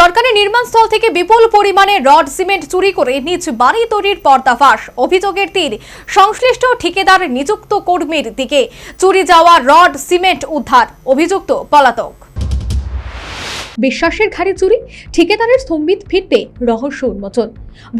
সরকারি নির্মাণস্থল থেকে বিপুল পরিমাণে রড, সিমেন্ট চুরি করে নিজ বাড়ি তৈরির পর্দাফাশ। অভিযোগের তীর। সংশ্লিষ্ট ঠিকাদার নিযুক্ত কর্মীর দিকে চুরি যাওয়া রড, সিমেন্ট উদ্ধার, অভিযুক্ত পলাতক। বিশ্বাসের ঘাড়ে চুরি, ঠিকাদারের স্তম্ভিত ফিরতে রহস্য উন্মোচন।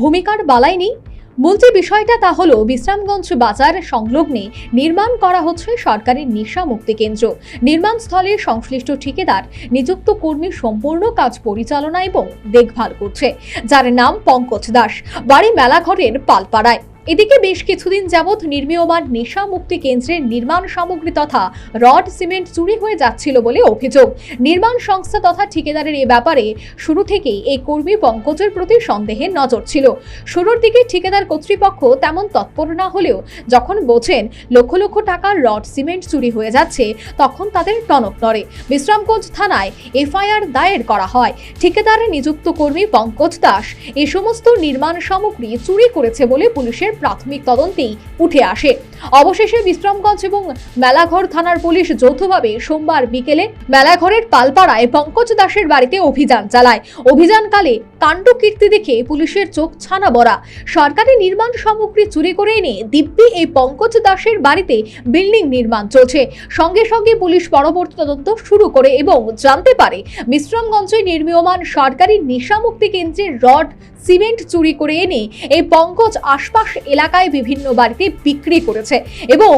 ভূমিকার বালাই নেই যে বিষয়টা তা হলো, বিশ্রামগঞ্জ বাজার সংলগ্নে নির্মাণ করা হচ্ছে সরকারি নেশা মুক্তি কেন্দ্র। নির্মাণ স্থলে সংশ্লিষ্ট ঠিকাদার, নিযুক্ত কর্মী সম্পূর্ণ কাজ পরিচালনা এবং দেখভাল করছে। যার নাম পঙ্কজ দাস। বাড়ি মেলাঘরের পালপাড়ায়। এদিকে বেশ কিছুদিন যাবৎ নির্মীয়মান নেশা মুক্তি কেন্দ্রের নির্মাণ সামগ্রী তথা রড সিমেন্ট চুরি হয়ে যাচ্ছিল বলে অভিযোগ। নির্মাণ সংস্থা তথা ঠিকাদারের এ ব্যাপারে শুরু থেকেই এই কর্মী পঙ্কজের প্রতি সন্দেহের নজর ছিল। শুরুর দিকে ঠিকাদার কর্তৃপক্ষ তেমন তৎপর না হলেও যখন বোঝেন লক্ষ লক্ষ টাকার রড সিমেন্ট চুরি হয়ে যাচ্ছে, তখন তাদের টনক নড়ে। বিশ্রামগঞ্জ থানায় এফআইআর দায়ের করা হয়। ঠিকাদারে নিযুক্ত কর্মী পঙ্কজ দাস এই সমস্ত নির্মাণ সামগ্রী চুরি করেছে বলে পুলিশের প্রাথমিক তদন্তেই উঠে আসে। অবশেষে বিশ্রামগঞ্জ এবং মেলাঘর থানার পুলিশ যৌথভাবে সোমবার বিকেলে মেলাঘরের পালপাড়ায় পঙ্কজ দাসের বাড়িতে অভিযান চালায়। অভিযানকালে কাণ্ডকীর্তি দেখে পুলিশের চোখ ছানা বড়া। সরকারি নির্মাণ সামগ্রী চুরি করে এনে দিব্যি এই পঙ্কজ দাসের বাড়িতে বিল্ডিং নির্মাণ চলছে। সঙ্গে সঙ্গে পুলিশ পরবর্তী তদন্ত শুরু করে এবং জানতে পারে, বিশ্রামগঞ্জে নির্মীয়মান সরকারি নেশামুক্তি কেন্দ্রের রড, সিমেন্ট চুরি করে এনে এই পঙ্কজ আশপাশ এলাকায় বিভিন্ন বাড়িতে বিক্রি করেছে। এবং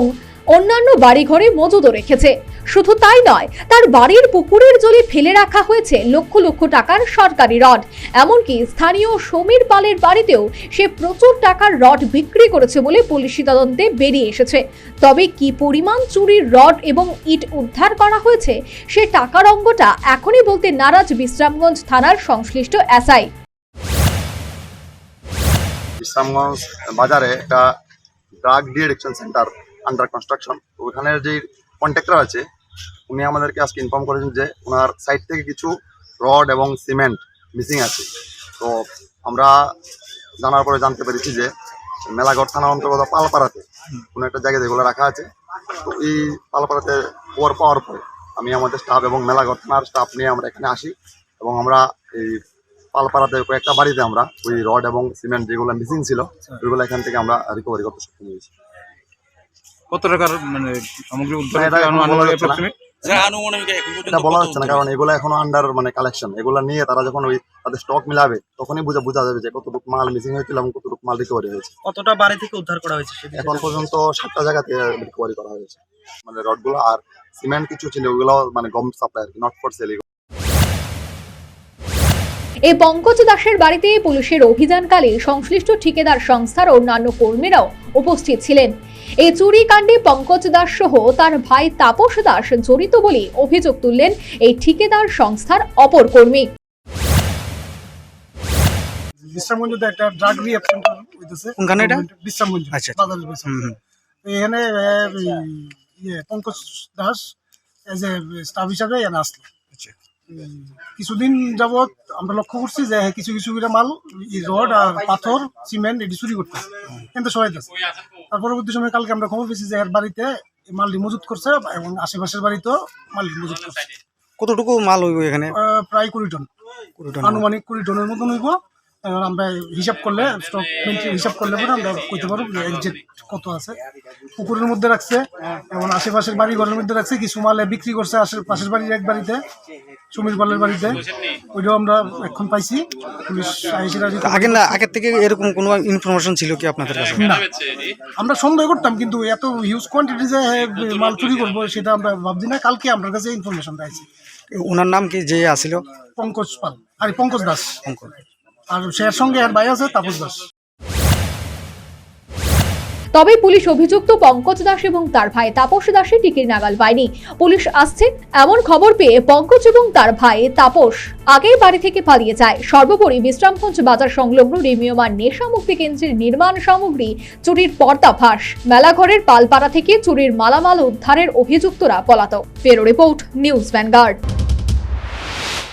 অন্যান্য বাড়িঘরে মজুদও রেখেছে। শুধু তাই নয়, তার বাড়ির পুকুরের জলে ফেলে রাখা হয়েছে লক্ষ লক্ষ টাকার সরকারি রড। এমনকি স্থানীয় সমীর পালের বাড়িতেও সে প্রচুর টাকার রড বিক্রি করেছে বলে পুলিশি তদন্তে বেরিয়ে এসেছে। তবে কি পরিমাণ চুরির রড এবং ইট উদ্ধার করা হয়েছে, সে টাকার অঙ্গটা এখনই বলতে নারাজ বিশ্রামগঞ্জ থানার সংশ্লিষ্ট এসআই। বিশ্রামগঞ্জ বাজারে একটা drug deaddiction centre under construction ওখানের যে কন্ট্রাক্টর আছে, উনি আমাদেরকে আজকে ইনফর্ম করেছেন যে ওনার সাইড থেকে কিছু রড এবং সিমেন্ট মিসিং আছে। তো আমরা জানার পরে জানতে পেরেছি যে মেলাঘর থানার অন্তর্গত পালপাড়াতে কোনো একটা জায়গায় যেগুলো রাখা আছে। তো এই পালপাড়াতে খবর পাওয়ার পরে আমি আমাদের স্টাফ এবং মেলাঘর থানার স্টাফ নিয়ে আমরা এখানে আসি এবং আমরা এই পালপাড়াতে কয়েকটা বাড়িতে আমরা ওই রড এবং সিমেন্ট যেগুলো মিসিং ছিল ওইগুলো এখান থেকে আমরা রিকভারি করতে সক্ষম হয়েছি। কত টাকার মানে সামগ্রী উদ্ধার না, এটা বলা যাচ্ছে কারণ এগুলো এখনও আন্ডার মানে কালেকশন এগুলো নিয়ে তারা যখন ওই তাদের স্টক মিলাবে তখনই বুঝা বোঝা যাবে যে কতটুকু মাল মিসিং হয়েছিল এবং কতটুকু মাল রিকভারি হয়েছে। কতটা বাড়ি থেকে উদ্ধার করা হয়েছে এখন পর্যন্ত সাতটা জায়গা থেকে রিকভারি করা হয়েছে। মানে রডগুলো আর সিমেন্ট কিছু ছিল ওগুলো মানে গম সাপ্লাই আর কি নট ফর সেল এই পঙ্কজ দাসের বাড়িতে পুলিশের অভিযানকালে সংশ্লিষ্ট ঠিকাদার সংস্থার অন্যান্য কর্মীরাও উপস্থিত ছিলেন এই চুরি কাণ্ডে পঙ্কজ দাস সহ তার ভাই তাপস দাস জড়িত বলে অভিযোগ তুললেন এই ঠিকাদার সংস্থার অপর কর্মী বিশ্রামগঞ্জ একটা ড্রাগ রিহ্যাব হইতেছে কোনখানে এটা? বিশ্রামগঞ্জ আচ্ছা, আচ্ছা। বাজারের এখানে ইয়ে Pankaj Das as a staff হিসাবে এখানে আসলো আচ্ছা। কিছুদিন যাবৎ আমরা লক্ষ্য করছি যে হ্যাঁ, কিছু কিছু মাল রড আর পাথর সিমেন্ট এটি চুরি করতে কিন্তু সবাই আছে তার পরবর্তী সময় কালকে আমরা খবর পেয়েছি যে এর বাড়িতে মালটি মজুত করছে এবং আশেপাশের বাড়িতেও মালটি মজুত করছে। কতটুকু মাল হইব এখানে? প্রায় কুড়ি টন। কুড়ি টন। আনুমানিক কুড়ি টনের মতন হইব। আমরা হিসাব করলে স্টক হিসাব করলে পরে আমরা কইতে পারব এক্সাক্ট কত আছে। পুকুরের মধ্যে রাখছে এবং আশেপাশের বাড়ি ঘরের মধ্যে রাখছে কিছু মালে বিক্রি করছে আশেপাশের বাড়ির এক বাড়িতে। সমীর পালের বাড়িতে। ওইটাও আমরা এখন পাইছি। পুলিশ আগে না আগের থেকে এরকম কোনো ইনফরমেশন ছিল কি আপনাদের কাছে? না। আমরা সন্দেহ করতাম কিন্তু এত হিউজ কোয়ান্টিটি যে হ্যাঁ, মাল চুরি করব সেটা আমরা ভাবছি না। কালকে আপনার কাছে ইনফরমেশন পাইছি। ওনার নাম কি? যে আসিল? পঙ্কজ পাল। আর পঙ্কজ দাস। পঙ্কজ। আর সে সঙ্গে আর ভাই আছে তাপস দাস। তবে পুলিশ অভিযুক্ত পঙ্কজ দাস এবং তার ভাই তাপস দাসের টিকির নাগাল পায়নি। পুলিশ আসছে এমন খবর পেয়ে পঙ্কজ এবং তার ভাই তাপস আগেই বাড়ি থেকে পালিয়ে যায়। সর্বোপরি বিশ্রামগঞ্জ বাজার সংলগ্ন রিমিয়মান নেশা মুক্তি কেন্দ্রের নির্মাণ সামগ্রী, চুরির পর্দাফাঁস মেলাঘরের পালপাড়া থেকে চুরির মালামাল উদ্ধারের অভিযুক্তরা পলাতক। ফেরো রিপোর্ট, নিউজ ভ্যানগার্ড।